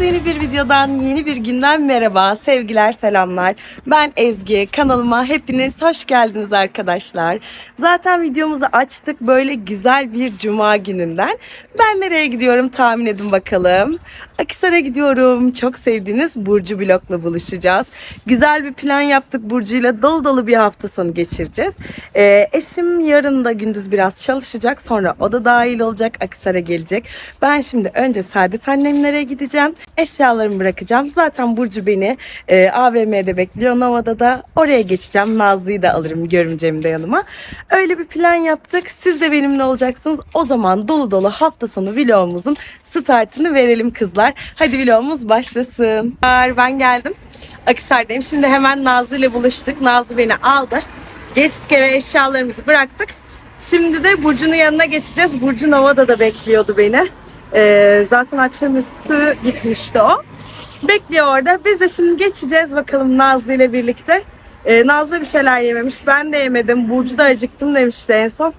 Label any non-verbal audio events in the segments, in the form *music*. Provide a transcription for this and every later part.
Herkese yeni bir videodan, yeni bir günden merhaba. Sevgiler, selamlar. Ben Ezgi. Kanalıma hepiniz hoş geldiniz arkadaşlar. Zaten videomuzu açtık böyle güzel bir cuma gününden. Ben nereye gidiyorum tahmin edin bakalım. Akisar'a gidiyorum. Çok sevdiğiniz Burcu Blok'la buluşacağız. Güzel bir plan yaptık Burcu'yla. Dolu dolu bir hafta sonu geçireceğiz. Ee, eşim yarın da gündüz biraz çalışacak. Sonra o da dahil olacak. Akisar'a gelecek. Ben şimdi önce Saadet annemlere gideceğim. Eşyalarımı bırakacağım. Zaten Burcu beni e, AVM'de bekliyor. Nova'da da oraya geçeceğim. Nazlı'yı da alırım görümcemi de yanıma. Öyle bir plan yaptık. Siz de benimle olacaksınız. O zaman dolu dolu hafta sonu vlogumuzun startını verelim kızlar. Hadi vlogumuz başlasın. Ben geldim. Akisar'dayım. Şimdi hemen Nazlı ile buluştuk. Nazlı beni aldı. Geçtik eve eşyalarımızı bıraktık. Şimdi de Burcu'nun yanına geçeceğiz. Burcu Nova'da da bekliyordu beni. Ee, zaten akşamüstü gitmişti o. Bekliyor orada. Biz de şimdi geçeceğiz bakalım Nazlı ile birlikte. Ee, Nazlı bir şeyler yememiş. Ben de yemedim. Burcu da acıktım demişti en son.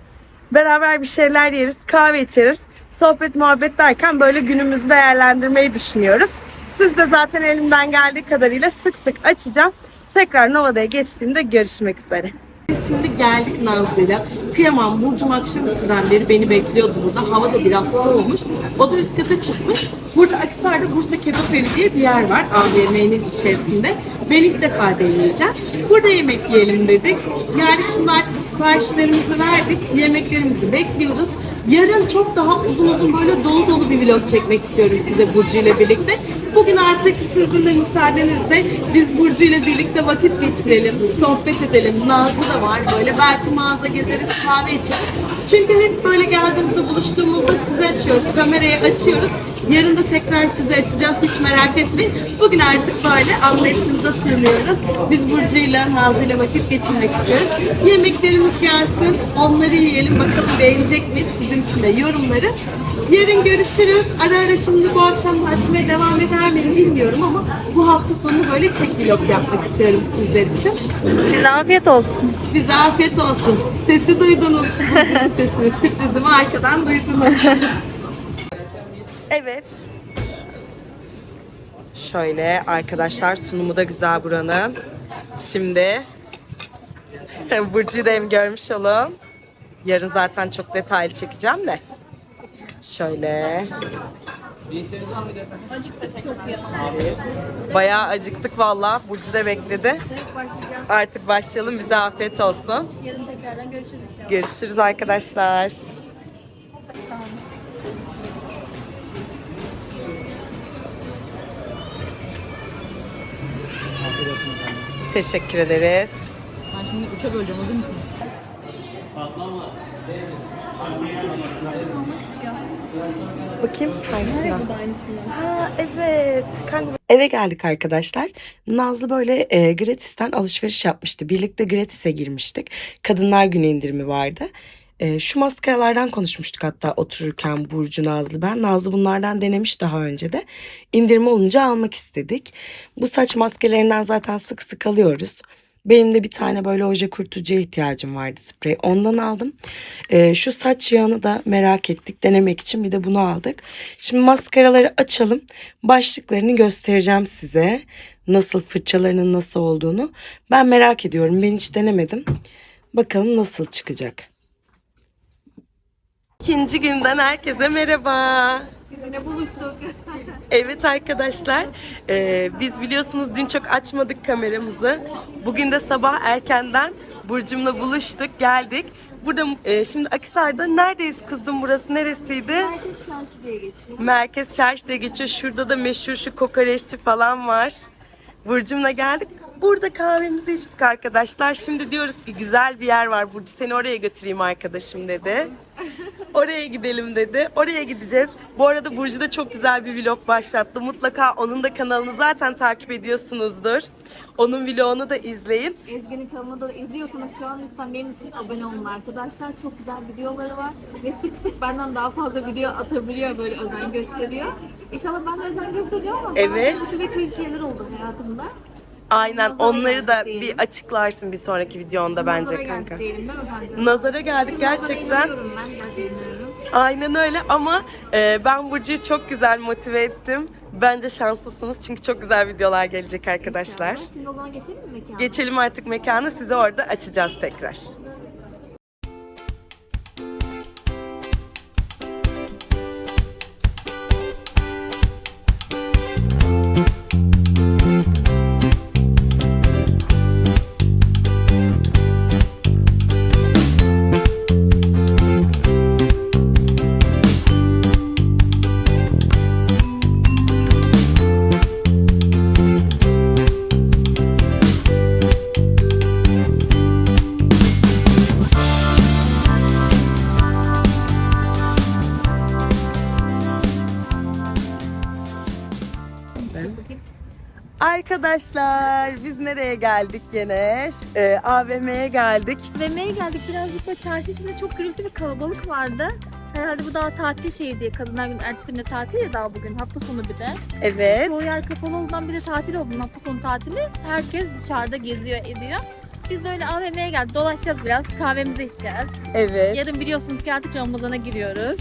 Beraber bir şeyler yeriz, kahve içeriz. Sohbet muhabbet derken böyle günümüzü değerlendirmeyi düşünüyoruz. Siz de zaten elimden geldiği kadarıyla sık sık açacağım. Tekrar Nova'da geçtiğimde görüşmek üzere. Biz şimdi geldik Nazlı'yla. Kıyamam Burcu'm akşamüstüden beri beni bekliyordu burada. Hava da biraz soğumuş. O da üst kata çıkmış. Burada Akisar'da Bursa Kebap Evi diye bir yer var AVM'nin içerisinde. Ben ilk defa deneyeceğim. Burada yemek yiyelim dedik. Geldik şimdi artık siparişlerimizi verdik. Yemeklerimizi bekliyoruz. Yarın çok daha uzun uzun böyle dolu dolu bir vlog çekmek istiyorum size Burcu ile birlikte. Bugün artık sizin de müsaadenizle biz Burcu ile birlikte vakit geçirelim, sohbet edelim. Nazlı da var böyle belki mağaza gezeriz, kahve içeriz. Çünkü hep böyle geldiğimizde buluştuğumuzda sizi açıyoruz, kamerayı açıyoruz. Yarın da tekrar sizi açacağız hiç merak etmeyin. Bugün artık böyle anlayışınıza sığınıyoruz. Biz Burcu'yla, Nazlı'yla vakit geçirmek istiyoruz. Yemeklerimiz gelsin, onları yiyelim. Bakalım beğenecek miyiz sizin için de yorumları. Yarın görüşürüz. Ara ara şimdi bu akşam da açmaya devam eder miyim bilmiyorum ama bu hafta sonu böyle tek vlog yapmak istiyorum sizler için. Bize afiyet olsun. Bize afiyet olsun. Sesi duydunuz. Burcu'nun sesini, sürprizimi arkadan duydunuz. *laughs* evet. Şöyle arkadaşlar sunumu da güzel buranın. Şimdi *laughs* Burcu'yu da hem görmüş olun. Yarın zaten çok detaylı çekeceğim de. Şöyle. Bayağı acıktık valla. Burcu da bekledi. Artık başlayalım. Bize afiyet olsun. Yarın tekrardan görüşürüz. Görüşürüz arkadaşlar. Teşekkür ederiz. Ben şimdi üçe böleceğim hazır mısınız? Bakayım aynısından. Ha evet. Kanka. Eve geldik arkadaşlar. Nazlı böyle e, gratisten alışveriş yapmıştı. Birlikte gratis'e girmiştik. Kadınlar Günü indirimi vardı. E, şu maskaralardan konuşmuştuk hatta otururken Burcu Nazlı ben. Nazlı bunlardan denemiş daha önce de. İndirim olunca almak istedik. Bu saç maskelerinden zaten sık sık alıyoruz. Benim de bir tane böyle oje kurtucuya ihtiyacım vardı sprey. Ondan aldım. Ee, şu saç yağını da merak ettik denemek için bir de bunu aldık. Şimdi maskaraları açalım. Başlıklarını göstereceğim size. Nasıl fırçalarının nasıl olduğunu. Ben merak ediyorum. Ben hiç denemedim. Bakalım nasıl çıkacak. İkinci günden herkese merhaba. Sizinle buluştuk. *laughs* Evet arkadaşlar, e, biz biliyorsunuz dün çok açmadık kameramızı. Bugün de sabah erkenden Burcum'la buluştuk, geldik. Burada e, şimdi Akisar'da neredeyiz kuzum burası neresiydi? Herkes çarşı diye geçiyor. Merkez Çarşı diye geçiyor. Şurada da meşhur şu kokoreççi falan var. Burcum'la geldik. Burada kahvemizi içtik arkadaşlar. Şimdi diyoruz ki güzel bir yer var Burcu seni oraya götüreyim arkadaşım dedi. *laughs* Oraya gidelim dedi. Oraya gideceğiz. Bu arada Burcu da çok güzel bir vlog başlattı. Mutlaka onun da kanalını zaten takip ediyorsunuzdur. Onun vlogunu da izleyin. Ezgi'nin kanalını da izliyorsanız şu an lütfen benim için abone olun arkadaşlar. Çok güzel videoları var. Ve sık sık benden daha fazla video atabiliyor böyle özen gösteriyor. İnşallah ben de özen göstereceğim ama Evet. bazı ve şeyler oldu hayatımda. Aynen Nazara onları da geldik bir diyelim. açıklarsın bir sonraki videonda bence Nazara kanka. diyelim? Nazara geldik gerçekten. Aynen öyle ama e, ben Burcu'yu çok güzel motive ettim. Bence şanslısınız çünkü çok güzel videolar gelecek arkadaşlar. İnşallah. Şimdi o zaman geçelim mi mekana? Geçelim artık mekanı size orada açacağız tekrar. Arkadaşlar biz nereye geldik gene? E, AVM'ye geldik. VM'ye geldik. Birazcık da çarşı içinde çok gürültü ve kalabalık vardı. Herhalde bu daha tatil şeyi diye. Kadınlar günü ertesi günde tatil ya daha bugün. Hafta sonu bir de. Evet. Çoğu yer kapalı olduğundan bir de tatil olduğundan hafta sonu tatili. Herkes dışarıda geziyor ediyor. Biz de öyle AVM'ye geldik. Dolaşacağız biraz. Kahvemizi içeceğiz. Evet. Yarın biliyorsunuz ki artık Ramazan'a giriyoruz.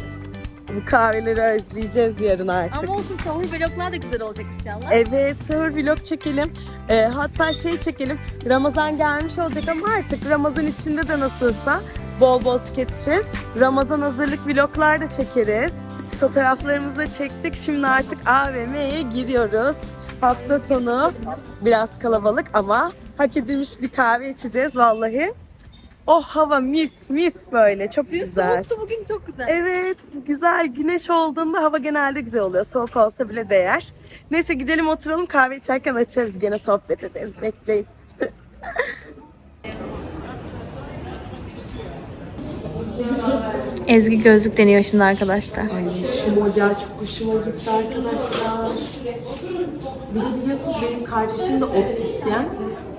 Bu kahveleri özleyeceğiz yarın artık. Ama olsun sahur vloglar da güzel olacak inşallah. Evet, sahur vlog çekelim. Ee, hatta şey çekelim. Ramazan gelmiş olacak ama artık Ramazan içinde de nasılsa bol bol tüketeceğiz. Ramazan hazırlık vloglar da çekeriz. Fotoğraflarımızı da çektik. Şimdi artık AVM'ye giriyoruz. Hafta sonu biraz kalabalık ama hak edilmiş bir kahve içeceğiz vallahi. Oh hava mis mis böyle çok Dün güzel. soğuktu bugün çok güzel. Evet, güzel. Güneş olduğunda hava genelde güzel oluyor. Soğuk olsa bile değer. Neyse gidelim oturalım kahve içerken açarız. Gene sohbet ederiz. Bekleyin. *laughs* Ezgi gözlük deniyor şimdi arkadaşlar. Ay şu model çok hoşuma gitti arkadaşlar. Bir de biliyorsunuz benim kardeşim de optisyen.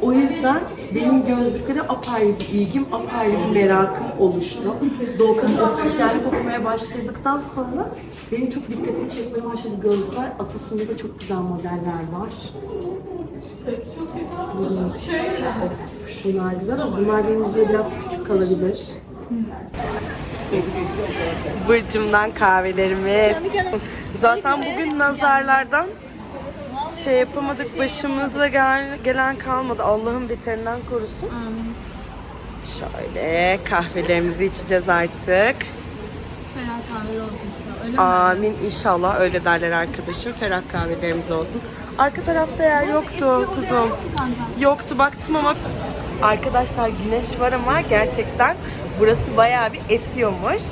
O yüzden benim gözlüklere apayrı bir ilgim, apayrı bir merakım oluştu. Doğukan'ın optisyenlik okumaya başladıktan sonra benim çok dikkatimi çekmeye başladı gözlükler. Atasında da çok güzel modeller var. Bunun. Of, şunlar güzel ama bunlar benim yüzüme biraz küçük kalabilir. Bırcımdan kahvelerimiz. Zaten bugün nazarlardan şey yapamadık başımıza gel- gelen kalmadı. Allah'ın beterinden korusun. Şöyle kahvelerimizi içeceğiz artık. Ferah kahve olsun size. Öyle Amin inşallah öyle derler arkadaşım. Ferah kahvelerimiz olsun. Arka tarafta yer yoktu kuzum. Yoktu baktım ama Arkadaşlar güneş var ama gerçekten burası bayağı bir esiyormuş.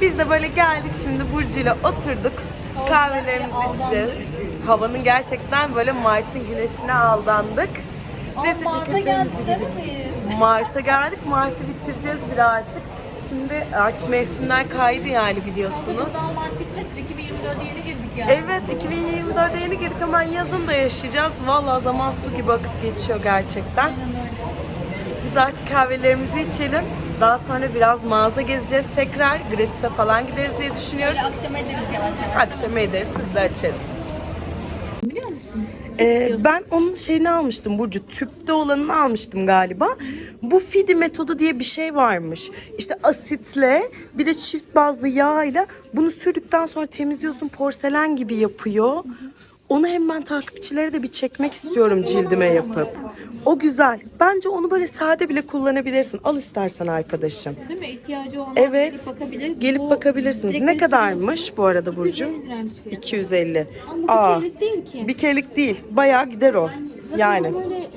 Biz de böyle geldik şimdi Burcu'yla oturduk. Kahvelerimizi içeceğiz. Havanın gerçekten böyle Mart'ın güneşine aldandık. Neyse ceketlerimizi giydik. Mart'a geldik. Mart'ı bitireceğiz bir artık. Şimdi artık mevsimler kaydı yani biliyorsunuz. Daha Mart bitmesin. 2024'e yeni girdik ya. Evet 2024'e yeni girdik ama yazın da yaşayacağız. Vallahi zaman su gibi akıp geçiyor gerçekten. Biz artık kahvelerimizi içelim. Daha sonra biraz mağaza gezeceğiz tekrar. Gratis'e falan gideriz diye düşünüyoruz. Böyle akşama ederiz yavaş yavaş. Akşam ederiz, siz de açarız. Biliyor musun? Ee, ben onun şeyini almıştım Burcu. Tüpte olanını almıştım galiba. Bu Fidi metodu diye bir şey varmış. İşte asitle bir de çift bazlı yağ ile bunu sürdükten sonra temizliyorsun porselen gibi yapıyor. Onu hem ben takipçilere de bir çekmek istiyorum cildime yapıp. O güzel. Bence onu böyle sade bile kullanabilirsin. Al istersen arkadaşım. Değil mi? İhtiyacı olan Evet. gelip bakabilir. Gelip Bu bakabilirsiniz. Ne kadarmış bu arada Burcu? 250 liraymış fiyatı. 250. Ama Aa, bir kerelik değil ki. bir kerelik değil. Bayağı gider o. Yani. böyle e,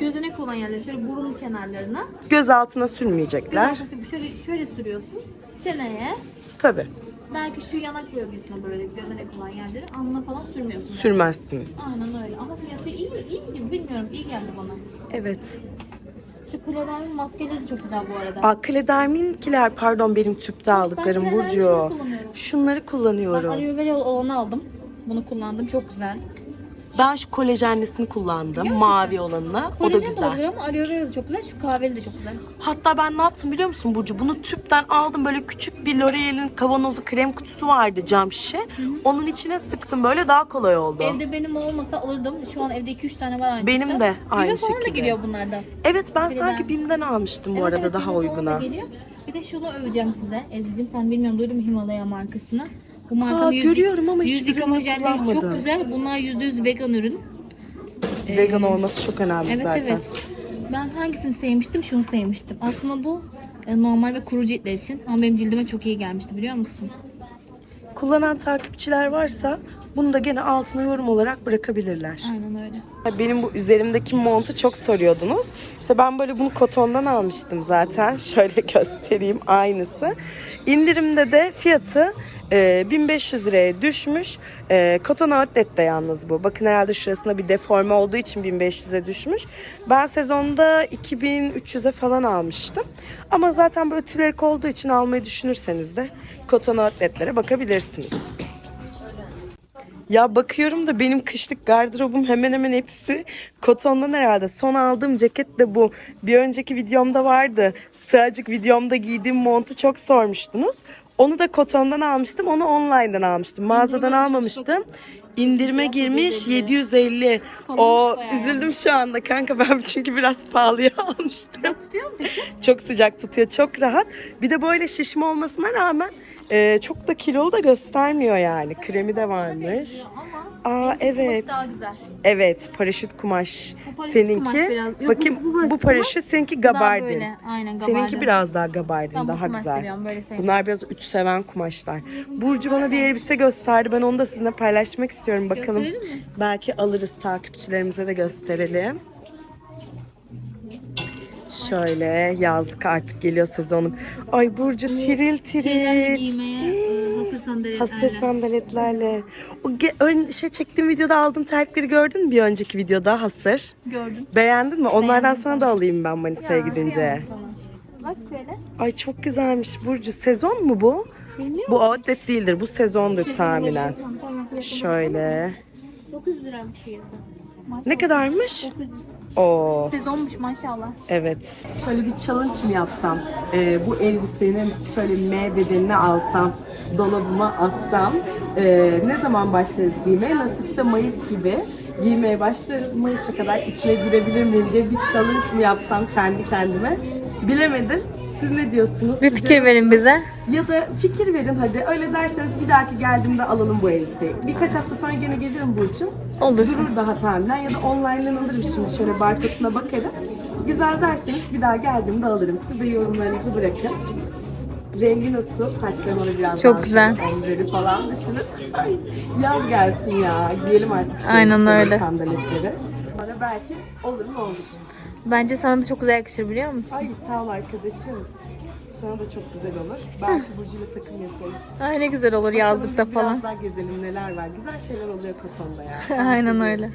gözenek olan yerler, şöyle burun kenarlarına. Göz altına Göz sürmeyecekler. arkası şöyle, şöyle sürüyorsun. Çeneye. Tabii. Belki şu yanak bölgesine böyle gözenek olan yerleri alnına falan sürmüyorsun. yani. Sürmezsiniz. Aynen öyle. Ama fiyatı iyi, iyi gibi bilmiyorum. iyi geldi bana. Evet. Şu Kleder'in maskeleri çok güzel bu arada. Aa, Kledermin'inkiler pardon benim tüpte aldıklarım Kledermin Burcu. şunu kullanıyorum. Şunları Ben kullanıyorum. aloe vera olanı aldım. Bunu kullandım. Çok güzel. Ben şu kolajenlisini kullandım. Gerçekten. Mavi olanını. O da Kolajen güzel. olabilir ama aloe vera da çok güzel. Şu kahveli de çok güzel. Hatta ben ne yaptım biliyor musun Burcu? Bunu tüpten aldım. Böyle küçük bir L'Oreal'in kavanozu krem kutusu vardı cam şişe. Onun içine sıktım. Böyle daha kolay oldu. Evde benim olmasa alırdım. Şu an evde 2-3 tane var aynı. Benim de aynı Bime falan da şekilde. geliyor bunlardan. Evet ben Bir de sanki BİM'den almıştım bu Evet, arada evet, daha da uyguna. Bir de şunu öveceğim size. Ezgi'cim sen bilmiyorum duydun mu Himalaya markasını? Bu Aa, markanın yüz, görüyorum ama hiç yüz ürününü yıkama jelleri çok kullanmadım. güzel. Bunlar %100 vegan ürün. Ee, Vegan olması çok önemli Evet zaten. evet. Ben hangisini sevmiştim? Şunu sevmiştim. Aslında bu e, normal ve kuru ciltler için. Ama benim cildime çok iyi gelmişti biliyor musun? Kullanan takipçiler varsa bunu da gene altına yorum olarak bırakabilirler. Aynen öyle. Benim bu üzerimdeki montu çok soruyordunuz. İşte ben böyle bunu kotondan almıştım zaten. *laughs* Şöyle göstereyim aynısı. İndirimde de fiyatı e, 1500 liraya düşmüş. E, Koton Outlet'te yalnız bu. Bakın herhalde şurasında bir deforme olduğu için 1500'e düşmüş. Ben sezonda 2300'e falan almıştım. Ama zaten böyle tülerik olduğu için almayı düşünürseniz de Koton Outlet'lere bakabilirsiniz. Ya bakıyorum da benim kışlık gardırobum hemen hemen hepsi kotondan herhalde. Son aldığım ceket de bu. Bir önceki videomda vardı. Sığacık videomda giydiğim montu çok sormuştunuz. Onu da kotondan almıştım. Onu online'dan almıştım. Mağazadan almamıştım. İndirime girmiş 750. O üzüldüm şu anda kanka *laughs* ben çünkü biraz pahalıya *laughs* almıştım. Sıcak tutuyor mu peki? Çok sıcak tutuyor, çok rahat. Bir de böyle şişme olmasına rağmen e, çok da kilolu da göstermiyor yani. Kremi de varmış. Aa evet. daha güzel. Evet, paraşüt kumaş. Bu paraşüt Seninki kumaş biraz- Yok, bakayım bu- bu paraşüt bu paraşüt seninki Daha gabardin. böyle aynen gabardin. Seninki biraz daha gabardin, Ben bu daha kumaş güzel. seviyorum, böyle seviyorum. Bunlar biraz üç seven kumaşlar. Burcu bana bir elbise gösterdi. Ben onu da sizinle paylaşmak istiyorum. Bakalım. Gösterelim mi? Belki alırız takipçilerimize de gösterelim. Şöyle yazlık artık geliyor sezonun. Ay Burcu tiril Şeylerle tiril. giymeye hasır sandaletlerle. Hasır sandaletlerle. O ge- ön, şey çektiğim videoda aldığım terlikleri gördün mü bir önceki videoda hasır? Gördüm. Beğendin mi? Onlardan sana da alayım ben Manisa'ya Ya, gidince. Bak şöyle. Ay çok güzelmiş Burcu. Sezon mu bu? Bilmiyorum. Bu outlet değildir. Bu sezondur tahminen. Tamam, fiyatı Şöyle. 900 liraymış fiyatı. Ne kadarmış? 900. Oo. Sezonmuş maşallah. Evet. Şöyle bir challenge mi yapsam? Ee, bu elbisenin şöyle M bedenini alsam, dolabıma assam. ee, ne zaman başlarız giymeye? Nasipse Mayıs gibi giymeye başlarız. Mayıs'a kadar içine girebilir miyim diye bir challenge mi yapsam kendi kendime? Bilemedim. Siz ne diyorsunuz? Bir Sizce fikir verin bize. Ya da fikir verin hadi. Öyle derseniz bir dahaki geldiğimde alalım bu elbiseyi. Birkaç hafta sonra gene gelirim Burç'um. Olur. Durur daha tahminen ya da online'dan alırım şimdi şöyle barkoduna bakarım. Güzel derseniz bir daha geldiğimde alırım. Siz de yorumlarınızı bırakın. Rengi nasıl? Saçlarıma da biraz Çok daha güzel. şöyle ombreli falan düşünün. Ay, yaz gelsin ya. Giyelim artık şu Aynen elbiseleri, öyle. sandaletleri. Sonra belki olur mu olur. Bence sana da çok güzel yakışır biliyor musun? Ay sağ ol arkadaşım. Sana da çok güzel olur. Belki Burcu'yla takım yaparız. Ay ne güzel olur yazlıkta Biz falan. Biraz daha gezelim neler var. Güzel şeyler oluyor Koton'da ya. *laughs* Aynen öyle.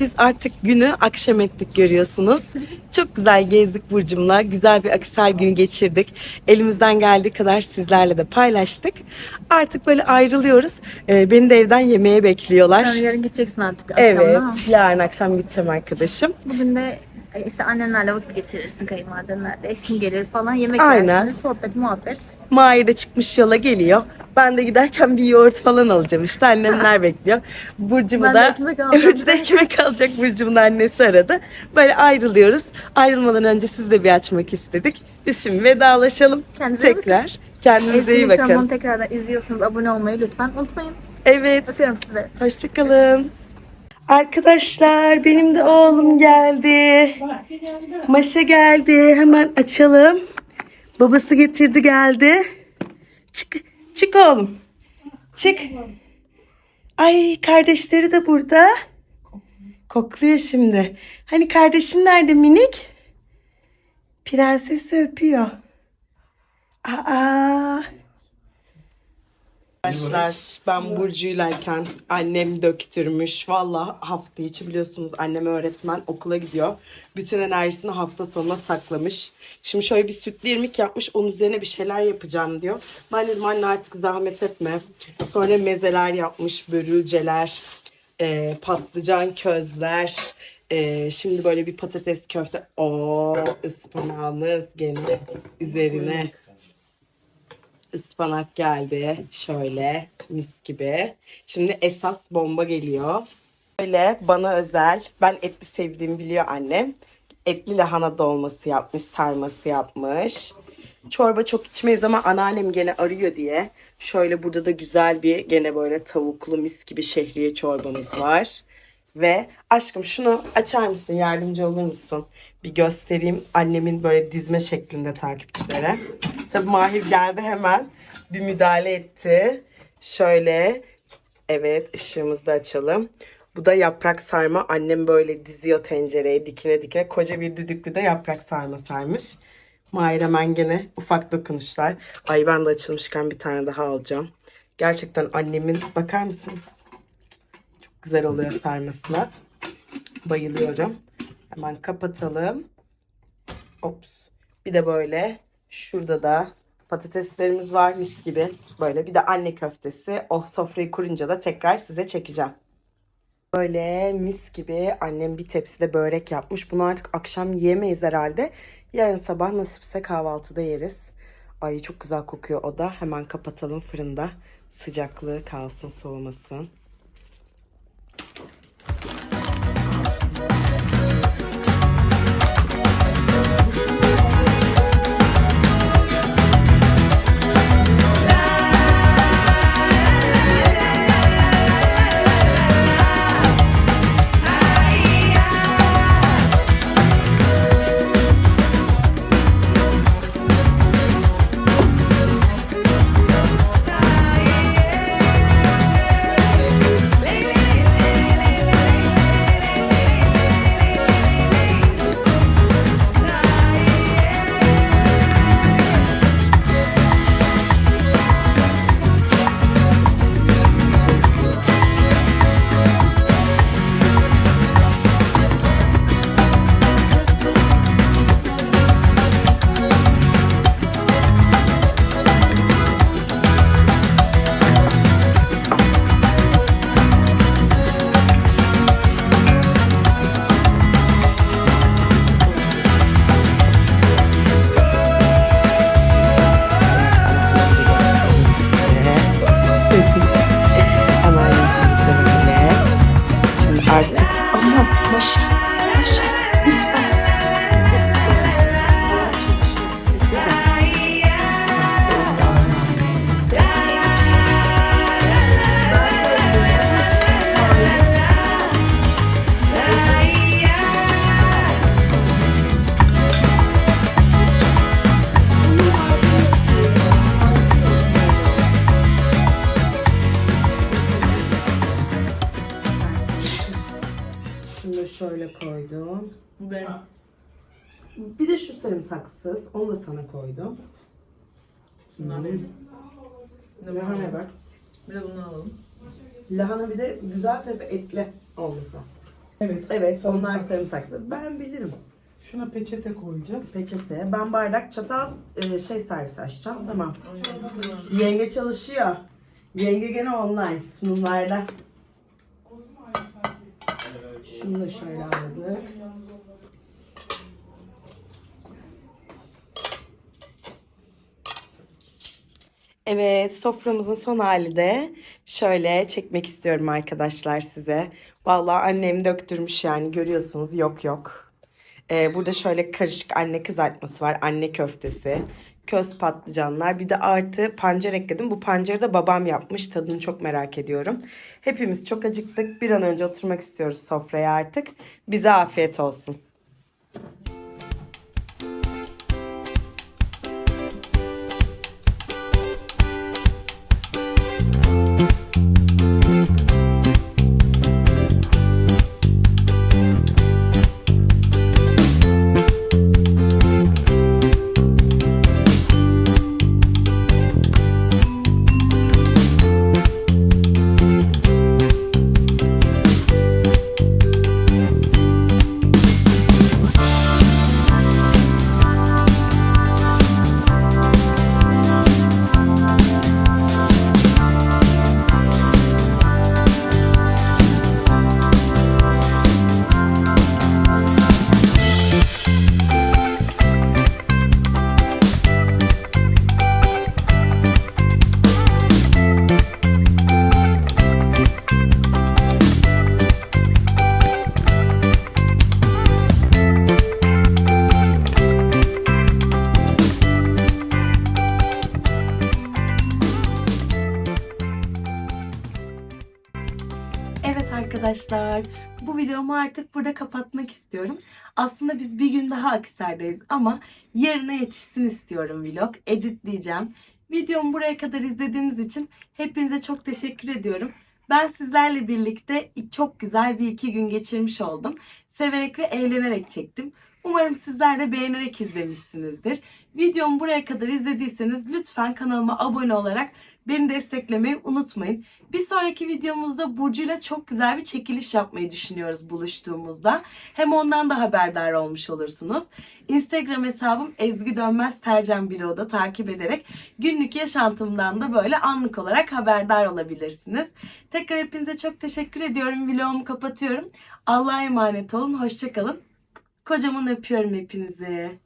Biz artık günü akşam ettik görüyorsunuz. Çok güzel gezdik Burcum'la. Güzel bir Akisar günü geçirdik. Elimizden geldiği kadar sizlerle de paylaştık. Artık böyle ayrılıyoruz. Ee, beni de evden yemeğe bekliyorlar. Sen yarın gideceksin artık Evet, akşamda. yarın akşam gideceğim arkadaşım. Bugün de e, işte annenlerle vakit geçirirsin kayınvalidenlerle. Eşin gelir falan yemek Aynen. yersiniz. Sohbet muhabbet. Mahir de çıkmış yola geliyor. Ben de giderken bir yoğurt falan alacağım işte. Annemler bekliyor. *laughs* Burcumu Ben de da ekmek. *laughs* Burcu da ekmek alacak. Burcumun annesi aradı. Böyle ayrılıyoruz. Ayrılmadan önce siz de bir açmak istedik. Biz şimdi vedalaşalım. Kendinize iyi Tekrar. Kendinize iyi Ezgi'nin bakın. kanalını tekrardan izliyorsanız abone olmayı lütfen unutmayın. Evet. Öpüyorum sizleri. Hoşçakalın. Arkadaşlar benim de oğlum geldi. Maşa geldi. Hemen açalım. Babası getirdi geldi. Çık, çık oğlum. Çık. Ay kardeşleri de burada. Kokluyor şimdi. Hani kardeşin nerede minik? Prensesi öpüyor. Aa. Arkadaşlar ben Burcu'ylayken annem döktürmüş. Valla hafta içi biliyorsunuz annem öğretmen okula gidiyor. Bütün enerjisini hafta sonuna saklamış. Şimdi şöyle bir sütlü irmik yapmış. Onun üzerine bir şeyler yapacağım diyor. Ben dedim anne artık zahmet etme. Sonra mezeler yapmış. Börülceler, e, patlıcan közler. e, şimdi böyle bir patates köfte. O ıspanağımız gene üzerine ıspanak geldi. Şöyle mis gibi. Şimdi esas bomba geliyor. Böyle bana özel. Ben etli sevdiğimi biliyor annem. Etli lahana dolması yapmış, sarması yapmış. Çorba çok içmeyiz ama anneannem gene arıyor diye. Şöyle burada da güzel bir gene böyle tavuklu mis gibi şehriye çorbamız var. Ve aşkım şunu açar mısın? Yardımcı olur musun? Bir göstereyim annemin böyle dizme şeklinde takipçilere. Tabii Mahir geldi hemen bir müdahale etti. Şöyle evet ışığımızı da açalım. Bu da yaprak sarma. Annem böyle diziyor tencereye dikine dikine. Koca bir düdüklü de yaprak sarma sarmış. Mahir hemen gene ufak dokunuşlar. Ay ben de açılmışken bir tane daha alacağım. Gerçekten annemin bakar mısınız? Güzel oluyor sarmasına. Bayılıyorum. Hemen kapatalım. Ops. Bir de böyle şurada da patateslerimiz var mis gibi. Böyle bir de anne köftesi. O sofrayı kurunca da tekrar size çekeceğim. Böyle mis gibi annem bir tepside börek yapmış. Bunu artık akşam yiyemeyiz herhalde. Yarın sabah nasipse kahvaltıda yeriz. Ay çok güzel kokuyor o da. Hemen kapatalım fırında. Sıcaklığı kalsın soğumasın. Hemen bundan bir Lahana bak. Bir de bunu alalım. Lahana bir de güzel tabii etli olması. Evet. Evet onlar sarımsaksız. Ben bilirim. Şuna peçete koyacağız. Peçete. Ben bardak, çatal, e, şey servis açacağım. Tamam. Yenge çalışıyor. Yenge gene online sunumlarda. Şunu da şöyle aldık. Evet, soframızın son hali de şöyle çekmek istiyorum arkadaşlar size. Vallahi annem döktürmüş yani görüyorsunuz yok yok. Ee, burada şöyle karışık anne kızartması var, anne köftesi, köz patlıcanlar. Bir de artı pancar ekledim. Bu pancarı da babam yapmış. Tadını çok merak ediyorum. Hepimiz çok acıktık. Bir an önce oturmak istiyoruz sofraya artık. Bize afiyet olsun. Videomu artık burada kapatmak istiyorum. Aslında biz bir gün daha Akhisar'dayız ama yarına yetişsin istiyorum vlog. Editleyeceğim. Videomu buraya kadar izlediğiniz için hepinize çok teşekkür ediyorum. Ben sizlerle birlikte çok güzel bir iki gün geçirmiş oldum. Severek ve eğlenerek çektim. Umarım sizler de beğenerek izlemişsinizdir. Videomu buraya kadar izlediyseniz lütfen kanalıma abone olarak beni desteklemeyi unutmayın. Bir sonraki videomuzda Burcu'yla çok güzel bir çekiliş yapmayı düşünüyoruz buluştuğumuzda. Hem ondan da haberdar olmuş olursunuz. Instagram hesabım Ezgi Dönmez Tercem Bloğu'da takip ederek günlük yaşantımdan da böyle anlık olarak haberdar olabilirsiniz. Tekrar hepinize çok teşekkür ediyorum. Vlogumu kapatıyorum. Allah'a emanet olun. Hoşçakalın. Kocaman öpüyorum hepinizi.